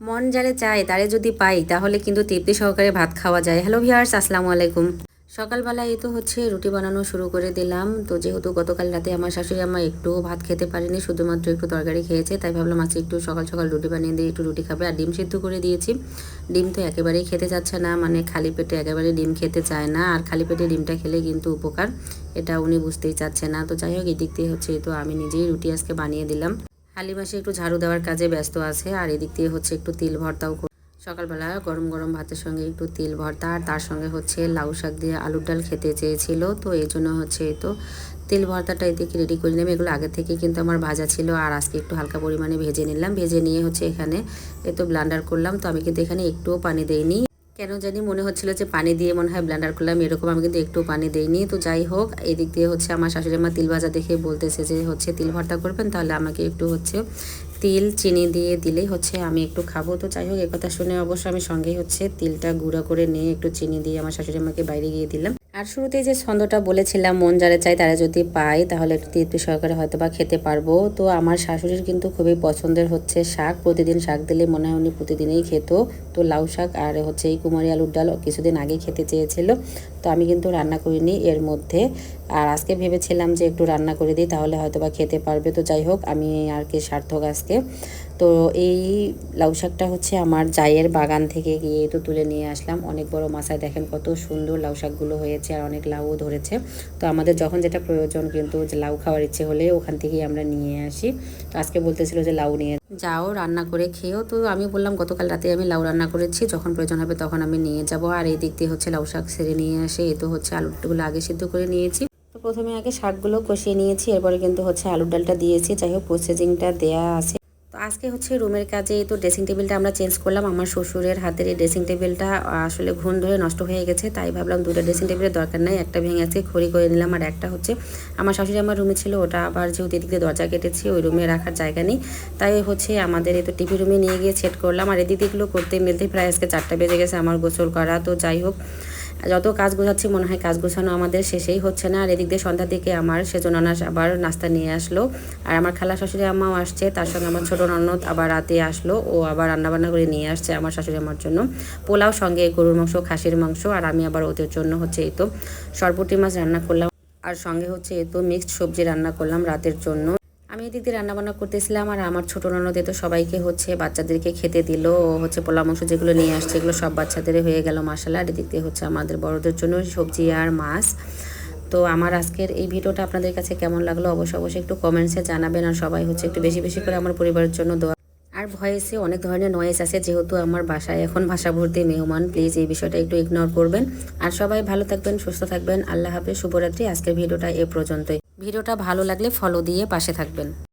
মন যারে চায়, তারে যদি পাই, তাহলে কিন্তু তৃপ্তি সহকারে ভাত খাওয়া যায়। হ্যালো ভিয়ার্স আসসালামু আলাইকুম। সকালবেলা এই তো হচ্ছে রুটি বানানো শুরু করে দিলাম। তো যেহেতু গতকাল রাতে আমার শাশুড়ি আমা একটু ভাত খেতে পারেনি, শুধুমাত্র একটু তরকারি খেয়েছে, তাই ভাবলাম আজকে একটু সকাল সকাল রুটি বানিয়ে দিয়ে একটু রুটি খাবে আর ডিম সিদ্ধ করে দিয়েছি। ডিম তো একেবারেই খেতে যাচ্ছে না মানে খালি পেটে একেবারে ডিম খেতে চায় না, আর খালি পেটে ডিমটা খেলে কিন্তু উপকার, এটা উনি বুঝতেই চাচ্ছে না। তো যাই হোক, এদিক দিয়ে হচ্ছে তো আমি নিজেই রুটি আজকে বানিয়ে দিলাম। হালিমাসে একটু ঝাড়ু দেওয়ার কাজে ব্যস্ত আছে, আর এদিক দিয়ে হচ্ছে একটু তিল ভর্তাও সকালবেলা গরম গরম ভাতের সঙ্গে একটু তিল ভর্তা, আর তার সঙ্গে হচ্ছে লাউ শাক দিয়ে আলুর ডাল খেতে চেয়েছিল। তো এই জন্য হচ্ছে তো তিল ভর্তাটা এদিকে রেডি করে নিলাম। এগুলো আগে থেকে কিন্তু আমার ভাজা ছিল, আর আজকে একটু হালকা পরিমাণে ভেজে নিলাম। ভেজে নিয়ে হচ্ছে এখানে এই তো ব্লান্ডার করলাম। তো আমি কিন্তু এখানে একটুও পানি দেইনি। কেন জানি মনে হচ্ছিল যে পানি দিয়ে মনে হয় ব্লেন্ডার করলাম এরকম আমি কিন্তু একটু পানি দেইনি। তো যাই হোক, এদিক দিয়ে হচ্ছে আমার শাশুড়ি মা তিল ভাজা দেখে বলতেছে যে, হচ্ছে তিল ভর্তা করবেন, তাহলে আমাকে একটু হচ্ছে তিল, চিনি দিয়ে দিলেই হচ্ছে আমি একটু খাব। তো যাই হোক কথা শুনে অবশ্য আমি সঙ্গেই হচ্ছে তিলটা গুঁড়া করে নিয়ে একটু চিনি দিয়ে আমার শাশুড়ি মাকে বাইরে গিয়ে দিলাম। আর শুরুতেই যে ছন্দটা বলেছিলাম, মন যারা চাই তারা যদি পায়, তাহলে তৃপ্তি সহকারে হয়তো বা খেতে পারব। তো আমার শাশুড়ির কিন্তু খুবই পছন্দের হচ্ছে শাক। প্রতিদিন শাক দিলে মনে হয় উনি প্রতিদিনই খেত। তো লাউ শাক আর হচ্ছে এই কুমারী আলুর ডাল কিছুদিন আগে খেতে চেয়েছিল। তো আমি কিন্তু রান্না করিনি এর মধ্যে। আর আজকে ভেবেছিলাম যে একটু রান্না করে দিই, তাহলে হয়তো বা খেতে পারবে। তো যাই হোক, আমি আর কি সার্থক আজকে। তো এই লাউ শাকটা হচ্ছে আমার জায়ের বাগান থেকে গিয়ে তো তুলে নিয়ে আসলাম। অনেক বড় মাছায় দেখেন কত সুন্দর লাউ শাকগুলো হয়েছে আর অনেক লাউও ধরেছে। তো আমাদের যখন যেটা প্রয়োজন কিন্তু লাউ খাওয়ার ইচ্ছে হলে ওখান থেকেই আমরা নিয়ে আসি। তো আজকে বলতেছিল যে লাউ নিয়ে যাও, রান্না করে খেয়েও। তো আমি বললাম, গতকাল রাতে আমি লাউ রান্না করেছি, যখন প্রয়োজন হবে তখন আমি নিয়ে যাব। আর এই দিক দিয়ে হচ্ছে লাউ শাক সেরে নিয়ে আসে এ তো হচ্ছে আলুগুলো আগে সিদ্ধ করে নিয়েছি। তো প্রথমে আগে শাকগুলো কষিয়ে নিয়েছি, এরপরে কিন্তু হচ্ছে আলুর ডালটা দিয়েছি। যাই হোক প্রসেসিংটা দেয়া আছে। তো আজকে হচ্ছে রুমের কাজে তো ড্রেসিং টেবিলটা আমরা চেঞ্জ করলাম। আমার শ্বশুরের হাতের এই ড্রেসিং টেবিলটা আসলে ঘুণ ধরে নষ্ট হয়ে গেছে, তাই ভাবলাম দুটো ড্রেসিং টেবিলের দরকার নাই, একটা ভেঙে আছে খড়ি করে নিলাম আর একটা হচ্ছে আমার শাশুড়ি আমার রুমে ছিল, ওটা আবার যেহেতু এদিক দিয়ে দরজা কেটেছি, ওই রুমে রাখার জায়গা নেই। তাই হচ্ছে আমাদের এই তো টিভি রুমে নিয়ে গিয়ে সেট করলাম। আর এদিক দিকগুলো করতে মিলতে প্রায় আজকে চারটা বেজে গেছে আমার গোসল করা। তো যাই হোক যত কাজ গোছাচ্ছি, মনে হয় কাজ গোছানো আমাদের শেষেই হচ্ছে না। আর এদিক দিয়ে সন্ধ্যার দিকে আমার সেজন্য নাস আবার নাস্তা নিয়ে আসলো। আর আমার খালা শাশুড়ি আম্মাও আসছে, তার সঙ্গে আমার ছোটো ননদ আবার রাতে আসলো। ও আবার রান্নাবান্না করে নিয়ে আসছে আমার শাশুড়ি আমার জন্য। পোলাও সঙ্গে গরুর মাংস, খাসির মাংস, আর আমি আবার ওদের জন্য হচ্ছে এই তো সরপুটি মাছ রান্না করলাম। আর সঙ্গে হচ্ছে এই তো মিক্সড সবজি রান্না করলাম রাতের জন্য। আমি এদিক দিয়ে রান্নাবান্না করতেছিলাম আর আমার ছোটো ননদে তো সবাইকে হচ্ছে বাচ্চাদেরকে খেতে দিল। হচ্ছে পোলা মাংস যেগুলো নিয়ে আসছে, এগুলো সব বাচ্চাদের হয়ে গেল মশালা আর এদিক দিয়ে হচ্ছে আমাদের বড়দের জন্য সবজি আর মাছ। তো আমার আজকের এই ভিডিওটা আপনাদের কাছে কেমন লাগল অবশ্যই অবশ্যই একটু কমেন্টসে জানাবেন আর সবাই হচ্ছে একটু বেশি বেশি করে আমার পরিবারের জন্য দোয়া আর ভয়েসে অনেক ধরনের নয়েস আছে, যেহেতু আমার বাসায় এখন ভাষা ভর্তি মেহমান প্লিজ এই বিষয়টা একটু ইগনোর করবেন। আর সবাই ভালো থাকবেন, সুস্থ থাকবেন। আল্লাহ হাফেজ, শুভরাত্রি। আজকের ভিডিওটা এ পর্যন্তই। ভিডিওটা ভালো লাগলে ফলো দিয়ে পাশে থাকবেন।